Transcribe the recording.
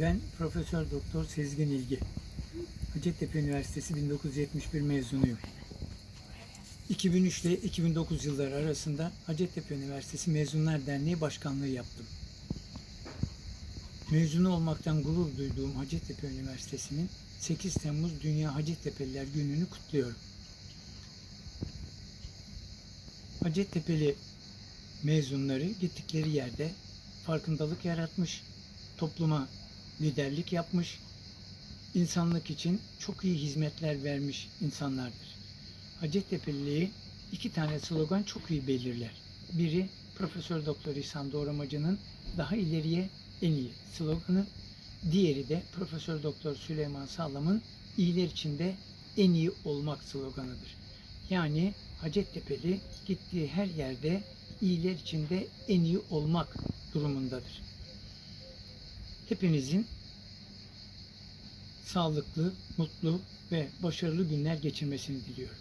Ben Profesör Doktor Sezgin İlgi. Hacettepe Üniversitesi 1971 mezunuyum. 2003 ile 2009 yılları arasında Hacettepe Üniversitesi Mezunlar Derneği Başkanlığı yaptım. Mezunu olmaktan gurur duyduğum Hacettepe Üniversitesi'nin 8 Temmuz Dünya Hacettepe'liler Günü'nü kutluyorum. Hacettepe'li mezunları gittikleri yerde farkındalık yaratmış, topluma liderlik yapmış, insanlık için çok iyi hizmetler vermiş insanlardır. Hacettepe'liliği iki tane slogan çok iyi belirler. Biri Profesör Doktor İhsan Doğramacı'nın daha ileriye en iyi sloganı. Diğeri de Profesör Doktor Süleyman Sağlam'ın iyiler içinde en iyi olmak sloganıdır. Yani Hacettepe'li gittiği her yerde iyiler içinde en iyi olmak durumundadır. Hepinizin sağlıklı, mutlu ve başarılı günler geçirmesini diliyorum.